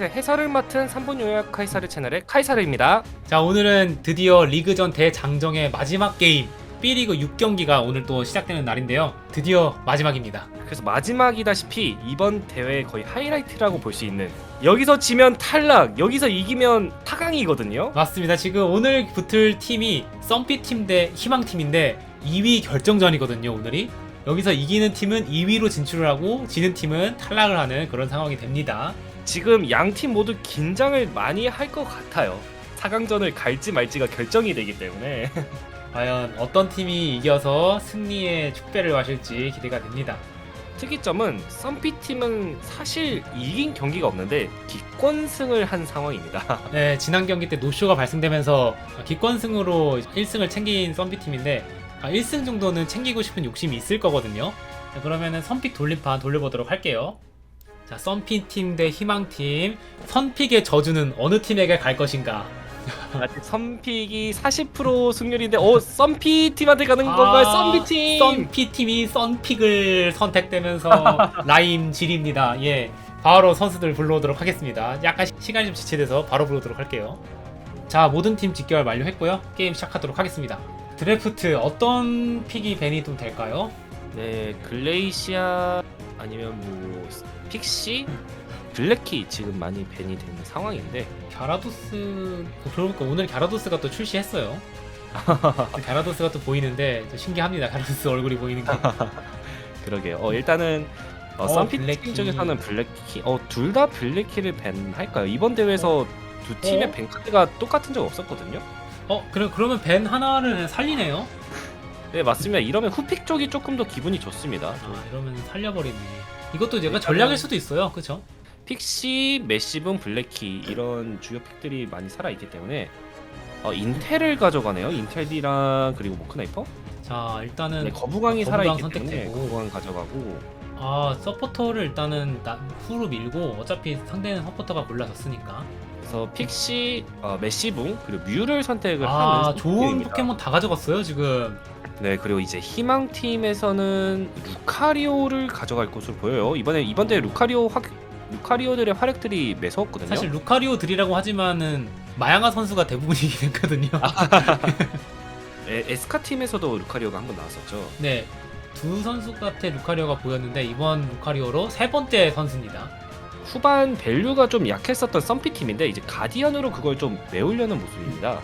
해설을 맡은 3분 요약 카이사르 채널의 카이사르입니다. 자 오늘은 드디어 리그전 대장정의 마지막 게임 B리그 6경기가 오늘 또 시작되는 날인데요. 드디어 마지막입니다. 그래서 마지막이다시피 이번 대회의 거의 하이라이트라고 볼 수 있는 여기서 지면 탈락, 여기서 이기면 타강이거든요. 맞습니다. 지금 오늘 붙을 팀이 썸피 팀 대 희망 팀인데 2위 결정전이거든요 오늘이. 여기서 이기는 팀은 2위로 진출을 하고 지는 팀은 탈락을 하는 그런 상황이 됩니다 지금 양 팀 모두 긴장을 많이 할 것 같아요. 4강전을 갈지 말지가 결정이 되기 때문에 과연 어떤 팀이 이겨서 승리의 축배를 마실지 기대가 됩니다 특이점은 썸피 팀은 사실 이긴 경기가 없는데 기권승을 한 상황입니다. 네, 지난 경기 때 노쇼가 발생되면서 기권승으로 1승을 챙긴 썸피팀인데 1승 정도는 챙기고 싶은 욕심이 있을 거거든요. 자, 그러면은 선픽 돌림판 돌려보도록 할게요. 자, 썸피팀 대 희망팀. 선픽의 저주는 어느 팀에게 갈 것인가? 아직 선픽이 40% 승률인데 어 썸피 팀한테 가는 건가요? 썸피 팀. 썸피팀이 썬픽을 선택되면서 라임 질입니다. 예. 바로 선수들 불러오도록 하겠습니다. 약간 시- 시간이 좀 지체돼서 바로 부르도록 할게요. 자, 모든 팀 직결 완료했고요. 게임 시작하도록 하겠습니다. 드래프트 어떤 픽이 벤이 좀 될까요? 네, 글레이시아 아니면 뭐 픽시, 블랙키 지금 많이 밴이 되는 상황인데 갸라도스 그러니까 오늘 갸라도스가 또 출시했어요. 갸라도스가 또 보이는데 좀 신기합니다. 갸라도스 얼굴이 보이는 게. 그러게요. 어 일단은 어, 어, 썸피 블랙키. 팀 쪽에서는 블랙키, 어둘 다 블랙키를 밴 할까요? 이번 대회에서 두 팀의 어? 밴 카드가 똑같은 적 없었거든요. 어, 그럼 그러면 벤 하나를 살리네요. 네 맞습니다. 이러면 후픽 쪽이 조금 더 기분이 좋습니다. 아, 이러면 살려버리네. 이것도 얘가 전략일 수도 있어요. 그렇죠? 픽시, 메시븐, 블랙키 이런 주요 픽들이 많이 살아 있기 때문에 어, 인텔을 가져가네요. 인텔 D랑 그리고 모크나이퍼. 자, 일단은 네, 거부강이 거부강 살아 있기 때문에 선택되고. 거부강 가져가고 아 서포터를 일단은 나, 후로 밀고 어차피 상대는 서포터가 골라졌으니까 그래서 픽시, 어, 메시붕 그리고 뮤를 선택을 아 하는 좋은 선택입니다. 포켓몬 다 가져갔어요 지금 네 그리고 이제 희망 팀에서는 루카리오를 가져갈 것으로 보여요. 이번에 이번 대회 루카리오 확 루카리오들의 활약들이 매서웠거든요. 사실 루카리오 들이라고 하지만은 마양아 선수가 대부분이긴 했거든요 에, 에스카 팀에서도 루카리오가 한 번 나왔었죠. 네 두 선수 같아 루카리오가 보였는데 이번 루카리오로 세 번째 선수입니다 후반 밸류가 좀 약했었던 썸피 팀인데 이제 가디언으로 그걸 좀 메우려는 모습입니다.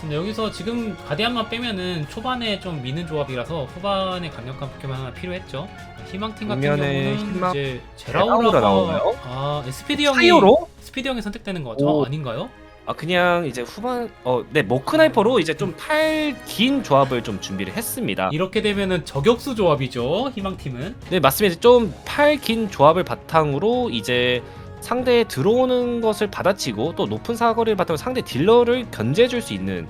근데 여기서 지금 가디안만 빼면은 초반에 좀 미는 조합이라서 후반에 강력한 포켓몬 하나 필요했죠 희망팀 같은 경우는 희망- 이제 제라우라 제라우라가 나오나요? 아 스피드 형이 타이어로? 스피드 형이 선택되는 거죠 오. 아닌가요? 아 그냥 이제 후반 어네 모크나이퍼로 이제 좀 팔 긴 조합을 좀 준비를 했습니다. 이렇게 되면은 저격수 조합이죠 희망팀은 네 맞습니다. 좀 팔 긴 조합을 바탕으로 이제 상대에 들어오는 것을 받아치고 또 높은 사거리를 바탕으로 상대 딜러를 견제해줄 수 있는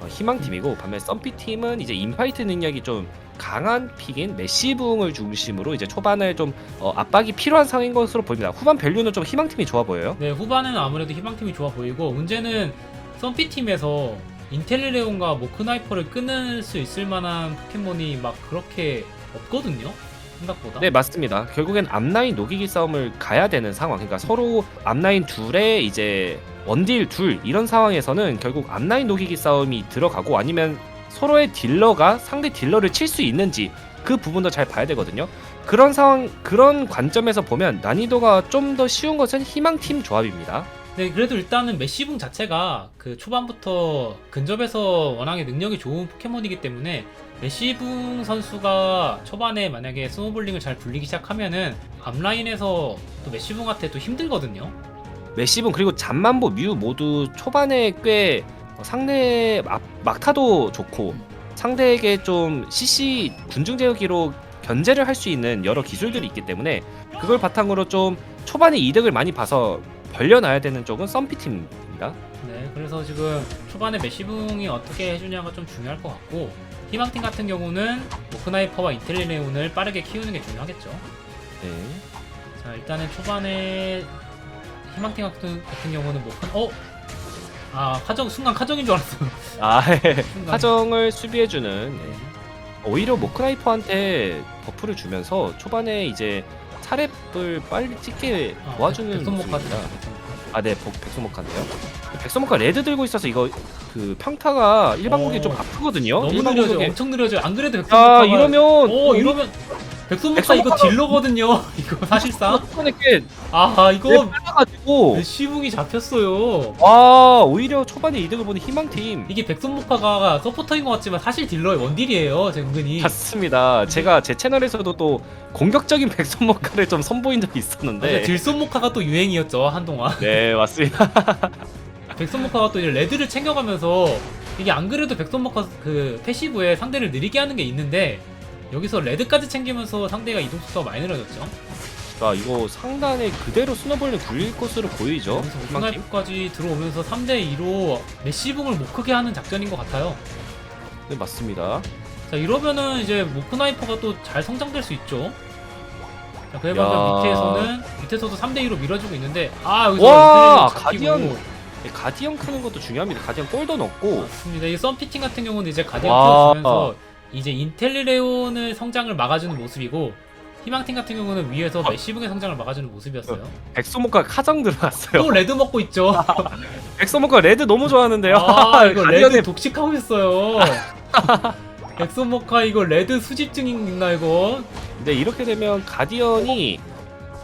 어, 희망팀이고 반면 썸피 팀은 이제 인파이트 능력이 좀 강한 픽인 메시붕을 중심으로 이제 초반에 좀 어, 압박이 필요한 상황인 것으로 보입니다. 후반 밸류는 좀 희망팀이 좋아 보여요. 네 후반에는 아무래도 희망팀이 좋아 보이고 문제는 썸피팀에서 인텔리레온과 모크나이퍼를 끊을 수 있을 만한 포켓몬이 막 그렇게 없거든요 생각보다 네 맞습니다. 결국엔 앞라인 녹이기 싸움을 가야 되는 상황. 그러니까 서로 앞라인 둘에 이제 원딜 둘 이런 상황에서는 결국 앞라인 녹이기 싸움이 들어가고 아니면 서로의 딜러가 상대 딜러를 칠 수 있는지 그 부분도 잘 봐야 되거든요. 그런 상황 그런 관점에서 보면 난이도가 좀 더 쉬운 것은 희망팀 조합입니다. 네 그래도 일단은 메시붕 자체가 그 초반부터 근접에서 워낙에 능력이 좋은 포켓몬이기 때문에 메시붕 선수가 초반에 만약에 스노볼링을 잘 굴리기 시작하면은 앞라인에서 또 메시붕한테 또 힘들거든요. 메시븐 그리고 잠만보 뮤 모두 초반에 꽤 상대 막, 막타도 좋고 상대에게 좀 CC 군중 제어기로 견제를 할 수 있는 여러 기술들이 있기 때문에 그걸 바탕으로 좀 초반에 이득을 많이 봐서 벌려놔야 되는 쪽은 썸피 팀입니다. 네, 그래서 지금 초반에 메시붕이 어떻게 해주냐가 좀 중요할 것 같고 희망팀 같은 경우는 모크나이퍼와 인텔리레온을 빠르게 키우는 게 중요하겠죠. 네. 자, 일단은 초반에 희망팀 같은, 같은 경우는 모크 어? 아, 카정 순간 카정인 줄 알았어. 아 순간. 하정을 수비해주는 네. 오히려 모크나이퍼한테 버프를 주면서 초반에 이제 차랩을 빨리 찍게 아, 도와주는 카드. 카드. 아, 네, 복- 백소모카인데요. 백소모카 레드 들고 있어서 이거 그 평타가 일반 어, 공격이 좀 아프거든요. 너무 일반 느려져 공격에. 엄청 느려져 안 그래도 아, 백선목화가 이러면 오 이러면 백선목화 이거 딜러거든요. 이거 사실상. 이번에 꽤 아 이거 빨라가지고. 시붕이 잡혔어요. 와 오히려 초반에 이득을 보는 희망팀. 이게 백선목화가 서포터인 것 같지만 사실 딜러의 원딜이에요 제 은근히 맞습니다. 제가 제 채널에서도 또 공격적인 백선목카를 좀 선보인 적이. 있었는데. 딜손목화가 또 유행이었죠 한동안. 네 맞습니다. 백선목화가 또 이제 레드를 챙겨가면서 이게 안 그래도 백선목화 그 패시브에 상대를 느리게 하는 게 있는데 여기서 레드까지 챙기면서 상대가 이동 속도가 많이 늘어졌죠 자 이거 상단에 그대로 스노볼링 굴릴 것으로 보이죠. 오픈하이프까지 들어오면서 3대 2로 메시붕을 못 크게 하는 작전인 것 같아요 네 맞습니다. 자 이러면은 이제 모크나이퍼가 또 잘 성장될 수 있죠. 자 그에 야. 반면 밑에서는 밑에서도 3대 2로 밀어주고 있는데 아 여기서 와, 잡히고. 가디언. 네, 가디언 크는 것도 중요합니다. 가디언 골도 넣고 맞습니다. 이 썬피팅 같은 경우는 이제 가디언 와. 키워주면서 이제 인텔리레온을 성장을 막아주는 모습이고 희망팀 같은 경우는 위에서 어. 메시붕의 성장을 막아주는 모습이었어요. 백소모카 카정 들어갔어요. 또 레드 먹고 있죠. 백소모카 레드 너무 좋아하는데요. 아 이거 레드 독식하고 있어요. 엑소모카 이거 레드 수집증 있나 이거? 네 이렇게 되면 가디언이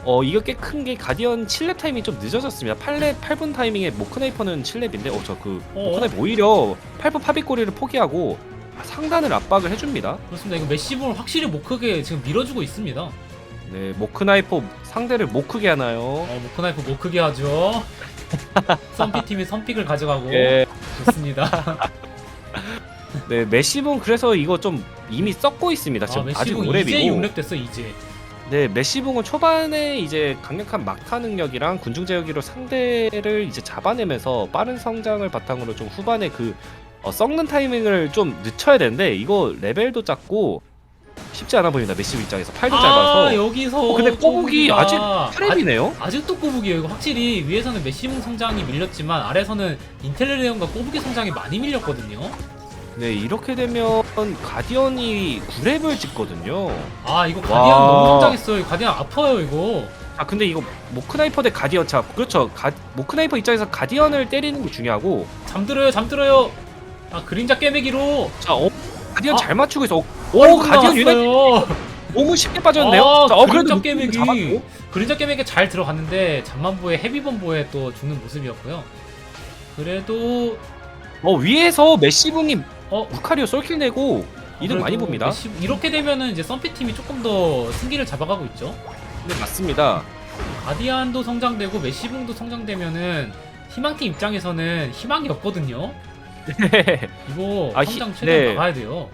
어 이거 꽤 큰 게 가디언 7렙 타이밍이 좀 늦어졌습니다. 8렙 8분 타이밍에 모크나이퍼는 7렙인데 어저그 어? 모크나이퍼 오히려 8분 파비꼬리를 포기하고 상단을 압박을 해줍니다. 그렇습니다. 이거 메시붕을 확실히 못 크게 지금 밀어주고 있습니다. 네 모크나이퍼 상대를 못 크게 하나요? 어, 모크나이프 못 크게 하죠. 썬픽 팀이 선픽을 가져가고 예. 좋습니다. 네 메시봉 그래서 이거 좀 이미 썩고 있습니다. 아, 지금 아, 직 5렙이고. 이제 6렙 됐어 이제. 네, 메시붕은 초반에 이제 강력한 막타 능력이랑 군중 제어기로 상대를 이제 잡아내면서 빠른 성장을 바탕으로 좀 후반에 그 어, 썩는 타이밍을 좀 늦춰야 되는데 이거 레벨도 작고 쉽지 않아 보입니다. 메시붕 입장에서 팔도 아 짧아서 여기서 어, 근데 꼬북이 아직 아, 트랩이네요. 아직도 꼬북이에요. 이거 확실히 위에서는 메시붕 성장이 밀렸지만 아래서는 인텔리레온과 꼬북이 성장이 많이 밀렸거든요. 네, 이렇게 되면 가디언이 9렙을 찍거든요. 아 이거 와. 가디언 너무 성장했어요. 이거 가디언 아파요 이거. 아 근데 이거 모크나이퍼 대 가디언 차 그렇죠. 가, 모크나이퍼 입장에서 가디언을 때리는 게 중요하고 잠들어요 잠들어요. 아 그림자 깨매기로. 자, 어, 가디언 아. 잘 맞추고 있어. 어, 오 오, 가디언 유닛 유네 너무 쉽게 빠졌는데요. 아, 자, 어, 그림자 그래도 깨매기. 잡았고. 그림자 깨매기 잘 들어갔는데 잠만보에 헤비범보에 또 죽는 모습이었고요. 그래도 어, 위에서 메시붕이 어 루카리오 솔킬 내고 이득 많이 그래도 봅니다. 메시- 이렇게 되면은 이제 썬피 팀이 조금 더 승기를 잡아가고 있죠. 네, 맞습니다. 가디안도 성장되고 메시붕도 성장되면은 희망팀 입장에서는 희망이 없거든요. 이거 아, 희- 성장 최대한 네. 막아야 돼요.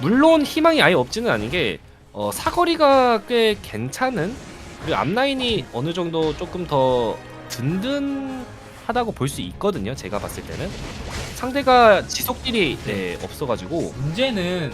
물론 희망이 아예 없지는 않은 게 어, 사거리가 꽤 괜찮은 그리고 앞라인이 어느 정도 조금 더 든든하다고 볼 수 있거든요. 제가 봤을 때는 상대가 지속딜이 네, 없어가지고 문제는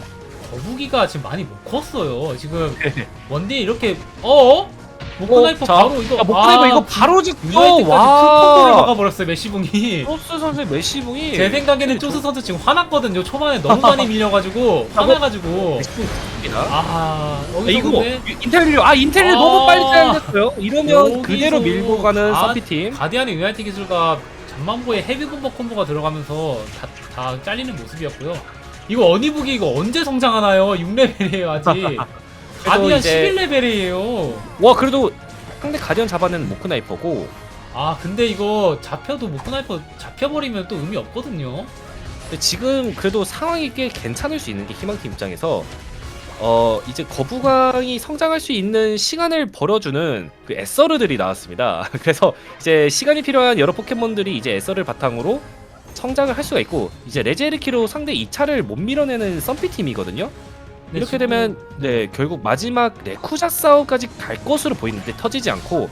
거북이가 지금 많이 못 컸어요. 지금 네. 원딜 이렇게 어? 모크나이퍼 자, 바로 이거 야, 모크나이퍼 아, 이거 바로 찍죠. 유나이트까지 큰 콤보를 와. 막아버렸어요 메시붕이. 토스 선수의 메시붕이 제 생각에는 쪼스 선수 지금 화났거든요. 초반에 너무 많이 밀려가지고 화나가지고. 메시붕입니다. 아 아, 여기서 이거 근데 인텔리로 아 인텔리 아. 너무 빨리 짜였어요. 이러면 그대로 밀고 가는 아, 서피 팀. 가디안의 유나이트 기술과 전만보의 헤비 콤보 콤보가 들어가면서 다, 다 잘리는 모습이었고요. 이거 어니북이 이거 언제 성장하나요? 6레벨이에요 아직. 가디안 이제- 11레벨이에요. 와 그래도 상대 가디언 잡아낸 모크나이퍼고 아 근데 이거 잡혀도 모크나이퍼 잡혀버리면 또 의미 없거든요. 근데 지금 그래도 상황이 꽤 괜찮을 수 있는 게 희망팀 입장에서 어 이제 거부강이 성장할 수 있는 시간을 벌어주는 그 에서르들이 나왔습니다. 그래서 이제 시간이 필요한 여러 포켓몬들이 이제 에서를 바탕으로 성장을 할 수가 있고 이제 레제르키로 상대 2차를 못 밀어내는 썸피 팀이거든요. 네, 이렇게 되면 네 결국 마지막 레쿠자 싸움까지 갈 것으로 보이는데 터지지 않고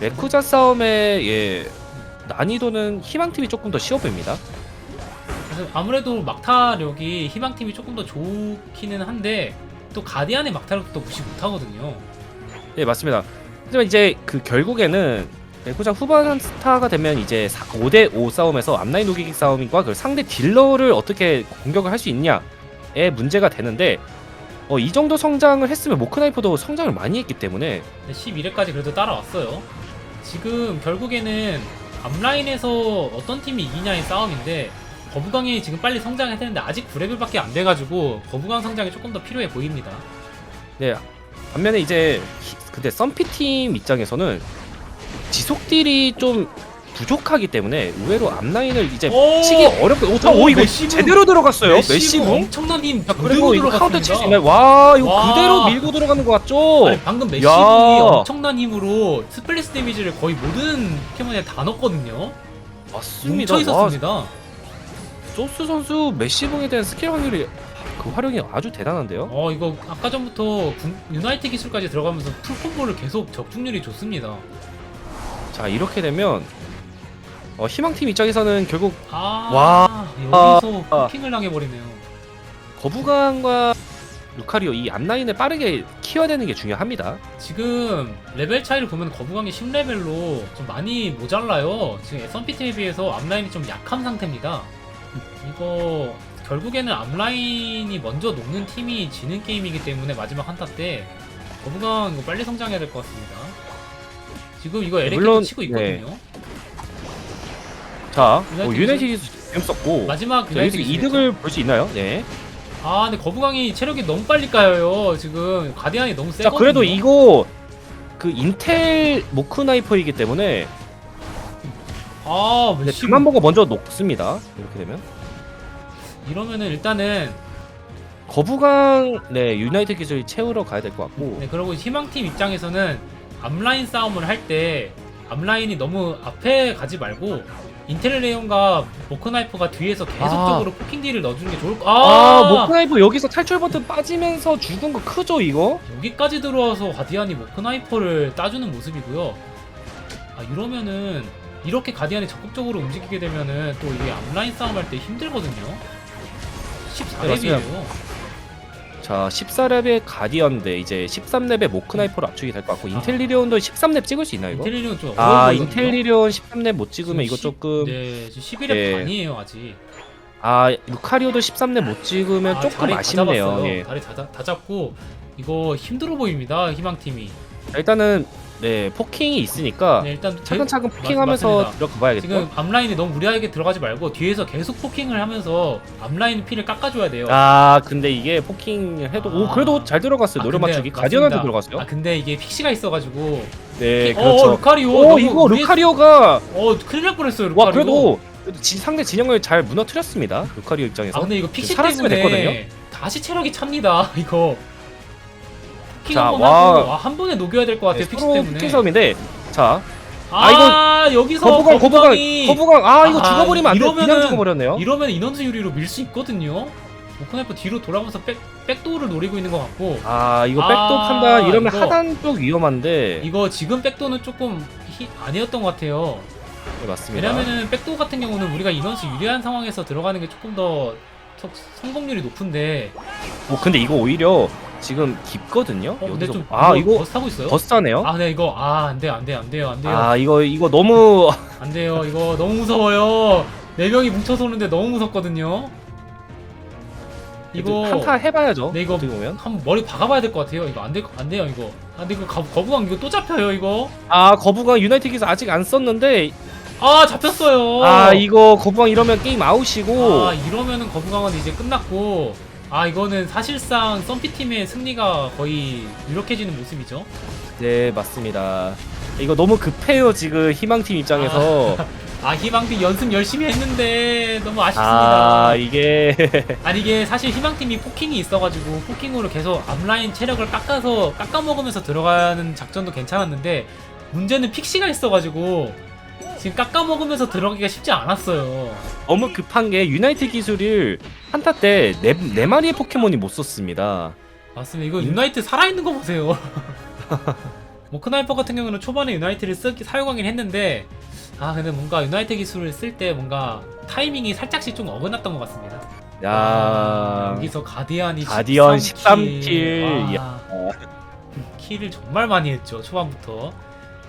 레쿠자 싸움의 예 난이도는 희망팀이 조금 더 쉬워 보입니다. 그래서 아무래도 막타력이 희망팀이 조금 더 좋기는 한데 또 가디안의 막타력도 또 무시 못하거든요. 네 맞습니다. 하지만 이제 그 결국에는 레쿠자 후반 스타가 되면 이제 5대 5 싸움에서 앞라인 녹이기 싸움과 그 상대 딜러를 어떻게 공격을 할 수 있냐의 문제가 되는데 어, 이 정도 성장을 했으면 모크나이퍼도 성장을 많이 했기 때문에 11회까지 그래도 따라왔어요. 지금 결국에는 앞라인에서 어떤 팀이 이기냐의 싸움인데 거부강이 지금 빨리 성장해야 되는데 아직 9레벨밖에 안 돼가지고 거부강 성장이 조금 더 필요해 보입니다. 네. 반면에 이제 히- 근데 썬피 팀 입장에서는 지속 딜이 좀 부족하기 때문에 의외로 앞라인을 이제 오! 치기 어렵고 오, 자, 오, 오 이거 메시브. 제대로 들어갔어요. 메시브. 엄청난 힘 자, 그리고 이거 카운터 칠수 있나요? 와 이거 와. 그대로 밀고 들어가는 것 같죠? 아니, 방금 메시브이 야. 엄청난 힘으로 스플래시 데미지를 거의 모든 포켓몬에 다 넣었거든요. 맞습니다. 뭉쳐 와, 있었습니다. 조스 선수 메시봉에 대한 스킬 확률이 그 활용이 아주 대단한데요. 어 이거 아까 전부터 군- 유나이트 기술까지 들어가면서 풀 콤보를 계속 적중률이 좋습니다. 자 이렇게 되면 어, 희망팀 입장에서는 결국 아 와. 여기서 아. 포킹을 당해버리네요. 거부강과 루카리오 이 앞라인을 빠르게 키워내는 게 중요합니다. 지금 레벨 차이를 보면 거부강이 10레벨로 좀 많이 모자라요. 지금 썬피팀에 비해서 앞라인이 좀 약한 상태입니다. 이거 결국에는 앞라인이 먼저 녹는 팀이 지는 게임이기 때문에 마지막 한타 때 거부강 이거 빨리 성장해야 될 것 같습니다. 지금 이거 에레키도 물론, 치고 네. 있거든요. 자, 뭐 유나이티드 재밌었고. 마지막 자, 여기서 유나이티드 이득을 볼 수 있나요? 네. 아 근데 거부강이 체력이 너무 빨리 까요 지금. 가디안이 너무 자, 세거든요. 그래도 이거 그 인텔 모크 나이퍼이기 때문에 아 근데 그만 보고 먼저 녹습니다. 이렇게 되면. 이러면은 일단은 거부강 네 유나이트 기술이 채우러 가야 될 것 같고. 네 그리고 희망팀 입장에서는 앞라인 싸움을 할 때 앞라인이 너무 앞에 가지 말고 인텔레온과 모크나이퍼가 뒤에서 계속적으로 포킹 딜을 넣어주는 게 좋을 거 아, 아, 모크나이퍼 여기서 탈출 버튼 빠지면서 죽은 거 크죠 이거? 여기까지 들어와서 가디안이 모크나이퍼를 따주는 모습이고요. 아 이러면은 이렇게 가디안이 적극적으로 움직이게 되면은 또 이게 앞라인 싸움할 때 힘들거든요. 14렙이에요 자 14렙의 가디언 대 이제 13렙의 모크나이퍼로 압축이 될 것 같고 인텔리리온도 13렙 찍을 수 있나요 이거? 인텔리온 좀아 어려워 보이거든요. 인텔리리온 13렙 못 찍으면 이거 지금 조금 네, 지금 11렙 예. 반이에요 아직. 아 루카리오도 13렙 못 찍으면 아, 조금 자리 다 아쉽네요 잡았어요. 예. 다리 다, 잡- 다 잡고 이거 힘들어 보입니다 희망팀이. 자, 일단은 네 포킹이 있으니까 네, 일단 제- 차근차근 맞- 포킹하면서 맞습니다. 들어가 봐야겠죠 지금 앞라인에 너무 무리하게 들어가지 말고 뒤에서 계속 포킹을 하면서 앞라인 피를 깎아줘야 돼요. 아 근데 이게 포킹 해도 오 아. 그래도 잘 들어갔어요 아, 노려 맞추기. 가디언한테 들어갔어요 아 근데 이게 픽시가 있어가지고. 네 어 그렇죠 루카리오. 오 너무 이거 위에- 루카리오가 어 큰일 날 뻔했어요 루카리오. 와 그래도 지- 상대 진영을 잘 무너뜨렸습니다 루카리오 입장에서 아 근데 이거 픽시 때문에 됐거든요. 다시 체력이 찹니다 이거. 자, 한번 와. 하고 아, 한 번에 녹여야 될 것 같아요 네, 픽시 서로 때문에. 싸움인데 자. 아, 여기서 거부강 거부강 거부강이 거부강 아 이거 아, 죽어버리면 안돼. 이러면은- 그냥 죽어버렸네요. 이러면 인원수 유리로 밀 수 있거든요. 오크나이프 뒤로 돌아가면서 백 백도어를 노리고 있는 것 같고. 아 이거 아, 백도 판단 이러면 이거- 하단 쪽 위험한데. 이거 지금 백도는 조금 히, 아니었던 것 같아요. 네, 맞습니다. 왜냐면은 백도 같은 경우는 우리가 인원수 유리한 상황에서 들어가는 게 조금 더 석- 성공률이 높은데. 오 근데 이거 오히려 지금 깊거든요 어, 근데 여기서 좀 아 이거 버스 타고 있어요? 버스타네요 아, 네 이거 아, 안 돼요. 안 돼요. 안 돼요. 안 돼요. 아 이거 이거 너무 안 돼요. 이거 너무 무서워요. 네 명이 뭉쳐서 오는데 너무 무섭거든요. 이거 한타 해봐야죠 네, 이거 어떻게 보면 한번 머리 박아봐야 될 것 같아요. 이거 안 될, 안 돼요, 이거. 아, 근데 이거 거, 거부강 이거 또 잡혀요, 이거. 아 거부강 유나이티드에서 아직 안 썼는데 아, 잡혔어요. 아 이거 거부강 이러면 게임 아웃이고 아, 이러면은 거부강은 이제 끝났고. 아, 이거는 사실상 썬피팀의 승리가 거의 유력해지는 모습이죠. 네 맞습니다 이거 너무 급해요 지금 희망팀 입장에서 아, 희망팀 연습 열심히 했는데 너무 아쉽습니다. 아 이게 아니 이게 사실 희망팀이 포킹이 있어가지고 포킹으로 계속 앞라인 체력을 깎아서 깎아먹으면서 들어가는 작전도 괜찮았는데 문제는 픽시가 있어가지고 지금 깎아 먹으면서 들어가기가 쉽지 않았어요. 너무 급한 게 유나이트 기술을 한타 때 네 네 마리의 포켓몬이 못 썼습니다. 맞습니다. 이거 인- 유나이트 살아있는 거 보세요. 모크나이퍼 같은 경우는 초반에 유나이트를 쓰, 사용하긴 했는데 아 근데 뭔가 유나이트 기술을 쓸 때 뭔가 타이밍이 살짝씩 좀 어긋났던 것 같습니다. 아, 야 여기서 가디안이 가디언 13킬. 13킬. 와, 킬을 정말 많이 했죠 초반부터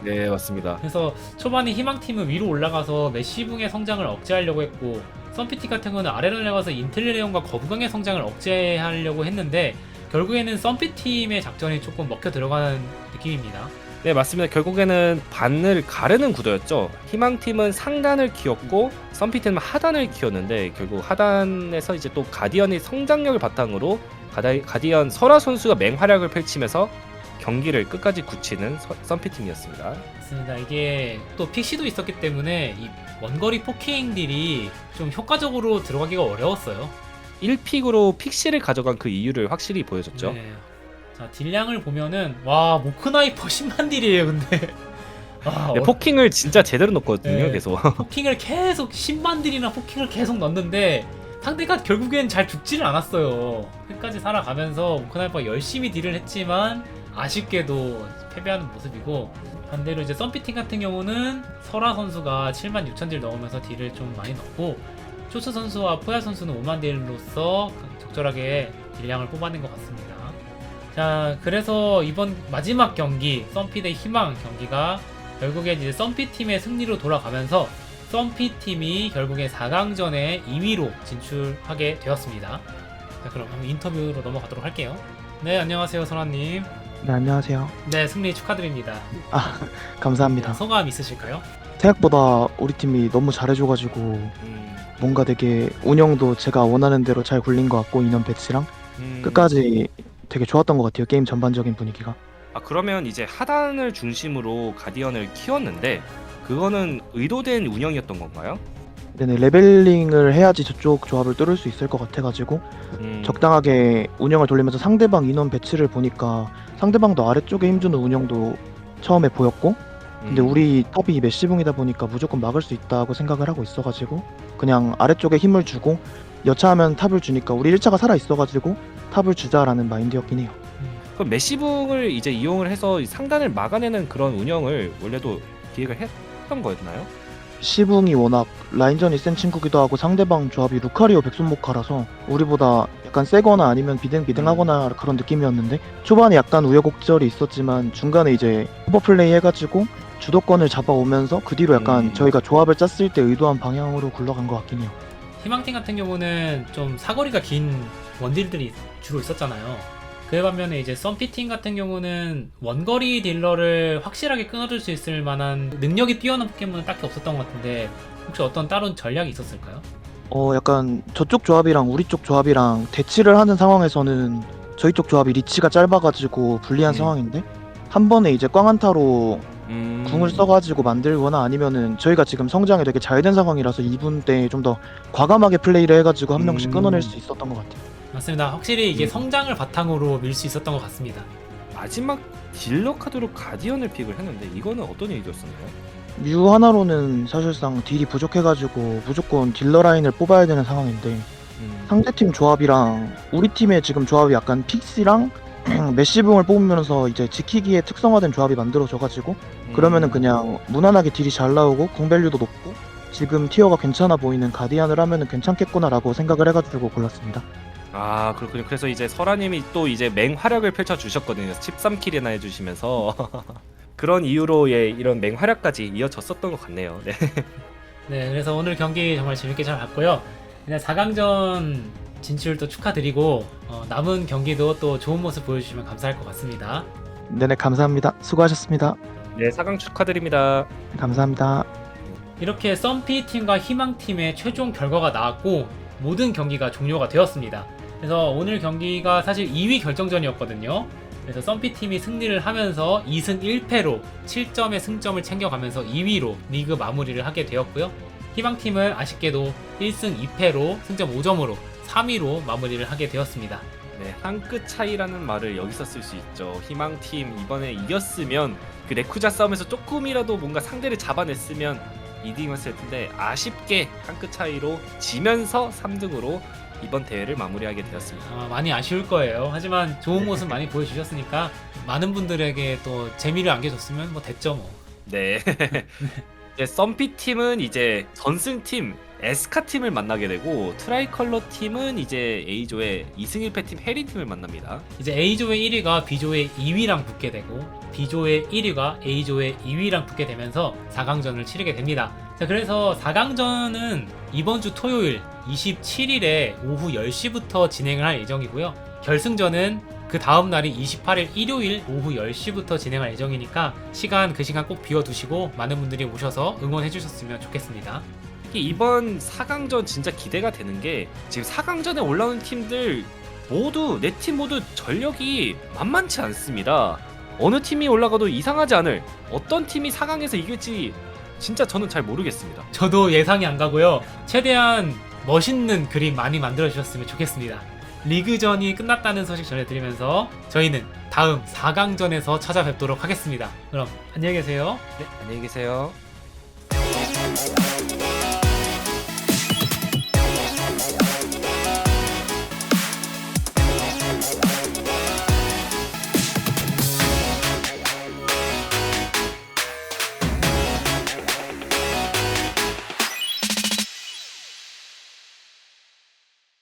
네 맞습니다 그래서 초반에 희망팀은 위로 올라가서 메시붕의 성장을 억제하려고 했고 썬피티 같은 경우는 아래로 내려가서 인텔레온과 거부강의 성장을 억제하려고 했는데 결국에는 썬피팀의 작전이 조금 먹혀 들어가는 느낌입니다 네 맞습니다. 결국에는 반을 가르는 구도였죠. 희망팀은 상단을 키웠고 썬피팀은 하단을 키웠는데 결국 하단에서 이제 또 가디언의 성장력을 바탕으로 가디언 설아 선수가 맹활약을 펼치면서 경기를 끝까지 굳히는 서- 썬피팀이었습니다. 맞습니다. 이게 또 픽시도 있었기 때문에 이 원거리 포킹 딜이 좀 효과적으로 들어가기가 어려웠어요. 1픽으로 픽시를 가져간 그 이유를 확실히 보여줬죠. 네. 자 딜량을 보면은 와 모크나이퍼 10만 딜이에요 근데 와, 네, 어- 포킹을 진짜 제대로 넣었거든요. 네. 계속. 포킹을 계속 10만 딜이나 포킹을 계속 넣는데 상대가 결국엔 잘 죽지를 않았어요 끝까지 살아가면서 모크나이퍼가 열심히 딜을 했지만 아쉽게도 패배하는 모습이고 반대로 이제 썬피팅 같은 경우는 설아 선수가 7만 6천 딜 넣으면서 딜을 좀 많이 넣고 쇼스 선수와 포야 선수는 5만 딜로서 적절하게 딜량을 뽑아낸 것 같습니다. 자, 그래서 이번 마지막 경기 썬피 대 희망 경기가 결국엔 이제 썬피 팀의 승리로 돌아가면서 썬피 팀이 결국엔 4강전에 2위로 진출하게 되었습니다. 자, 그럼 한번 인터뷰로 넘어가도록 할게요. 네, 안녕하세요, 선아님. 네, 안녕하세요. 네, 승리 축하드립니다. 아, 감사합니다. 소감 있으실까요? 생각보다 우리 팀이 너무 잘해줘가지고 음, 뭔가 되게 운영도 제가 원하는 대로 잘 굴린 것 같고 인원 배치랑 음. 끝까지 되게 좋았던 것 같아요. 게임 전반적인 분위기가. 아 그러면 이제 하단을 중심으로 가디언을 키웠는데 그거는 의도된 운영이었던 건가요? 네네 레벨링을 해야지 저쪽 조합을 뚫을 수 있을 것 같아가지고 음, 적당하게 운영을 돌리면서 상대방 인원 배치를 보니까 상대방도 아래쪽에 힘주는 운영도 처음에 보였고 근데 음, 우리 탑이 메시붕이다 보니까 무조건 막을 수 있다고 생각을 하고 있어가지고 그냥 아래쪽에 힘을 주고 여차하면 탑을 주니까 우리 1차가 살아 있어가지고 탑을 주자라는 마인드였긴 해요. 그럼 메시붕을 이제 이용을 해서 이 상단을 막아내는 그런 운영을 원래도 기획을 했던 거였나요? 시붕이 워낙 라인전이 센 친구기도 하고 상대방 조합이 루카리오 백손모카라서 우리보다 약간 세거나 아니면 비등비등하거나 그런 느낌이었는데 초반에 약간 우여곡절이 있었지만 중간에 이제 오버플레이 해가지고 주도권을 잡아오면서 그 뒤로 약간 음. 저희가 조합을 짰을 때 의도한 방향으로 굴러간 것 같긴 해요. 희망팀 같은 경우는 좀 사거리가 긴 원딜들이 주로 있었잖아요. 그에 반면에 이제 썬피팀 같은 경우는 원거리 딜러를 확실하게 끊어줄 수 있을 만한 능력이 뛰어난 포켓몬은 딱히 없었던 것 같은데 혹시 어떤 다른 전략이 있었을까요? 어 약간 저쪽 조합이랑 우리 쪽 조합이랑 대치를 하는 상황에서는 저희 쪽 조합이 리치가 짧아가지고 불리한 음. 상황인데 한 번에 이제 꽝한타로 음, 궁을 써가지고 만들거나 아니면은 저희가 지금 성장이 되게 잘 된 상황이라서 2분 때 좀 더 과감하게 플레이를 해가지고 한 명씩 음. 끊어낼 수 있었던 것 같아요. 맞습니다. 확실히 이게 음. 성장을 바탕으로 밀 수 있었던 것 같습니다. 마지막 딜러 카드로 가디언을 픽을 했는데 이거는 어떤 의도였었나요? 뮤 하나로는 사실상 딜이 부족해가지고 무조건 딜러 라인을 뽑아야 되는 상황인데 음, 상대 팀 조합이랑 우리 팀의 지금 조합이 약간 픽시랑 메시붕을 뽑으면서 이제 지키기에 특성화된 조합이 만들어져가지고 그러면은 음, 그냥 무난하게 딜이 잘 나오고 궁밸류도 높고 지금 티어가 괜찮아 보이는 가디안을 하면은 괜찮겠구나라고 생각을 해가지고 골랐습니다. 아 그렇군요. 그래서 이제 설아님이 또 이제 맹활약을 펼쳐 주셨거든요. 13킬이나 해주시면서 그런 이유로 예 이런 맹활약까지 이어졌었던 것 같네요. 네. 네, 그래서 오늘 경기 정말 재밌게 잘 봤고요. 그냥 4강전 진출도 축하드리고 어, 남은 경기도 또 좋은 모습 보여주시면 감사할 것 같습니다. 네네 감사합니다. 수고하셨습니다. 네, 4강 축하드립니다. 감사합니다. 이렇게 썬피 팀과 희망 팀의 최종 결과가 나왔고 모든 경기가 종료가 되었습니다. 그래서 오늘 경기가 사실 2위 결정전이었거든요. 그래서 썬피 팀이 승리를 하면서 2승 1패로 7점의 승점을 챙겨가면서 2위로 리그 마무리를 하게 되었고요. 희망 팀은 아쉽게도 1승 2패로 승점 5점으로 3위로 마무리를 하게 되었습니다. 네, 한 끗 차이라는 말을 여기서 쓸 수 있죠. 희망 팀 이번에 이겼으면 그 레쿠자 싸움에서 조금이라도 뭔가 상대를 잡아냈으면 2등이었을 텐데 아쉽게 한 끗 차이로 지면서 3등으로 이번 대회를 마무리하게 되었습니다. 아, 많이 아쉬울 거예요. 하지만 좋은 모습 많이 보여주셨으니까 많은 분들에게 또 재미를 안겨줬으면 뭐 됐죠 뭐. 네. 이제 썬피 팀은 이제 전승 팀 에스카 팀을 만나게 되고 트라이컬러 팀은 이제 A조의 2승 1패 팀 해리 팀을 만납니다. 이제 A조의 1위가 B조의 2위랑 붙게 되고 B조의 1위가 A조의 2위랑 붙게 되면서 4강전을 치르게 됩니다. 자, 그래서 4강전은 이번 주 토요일 27일에 오후 10시부터 진행을 할 예정이고요. 결승전은 그 다음 날이 28일 일요일 오후 10시부터 진행할 예정이니까 시간 그 시간 꼭 비워두시고 많은 분들이 오셔서 응원해 주셨으면 좋겠습니다. 이번 4강전 진짜 기대가 되는 게 지금 4강전에 올라오는 팀들 모두 네 팀 모두 전력이 만만치 않습니다. 어느 팀이 올라가도 이상하지 않을 어떤 팀이 4강에서 이길지 진짜 저는 잘 모르겠습니다. 저도 예상이 안 가고요. 최대한 멋있는 그림 많이 만들어 주셨으면 좋겠습니다. 리그전이 끝났다는 소식 전해드리면서 저희는 다음 4강전에서 찾아뵙도록 하겠습니다. 그럼 안녕히 계세요. 네, 안녕히 계세요.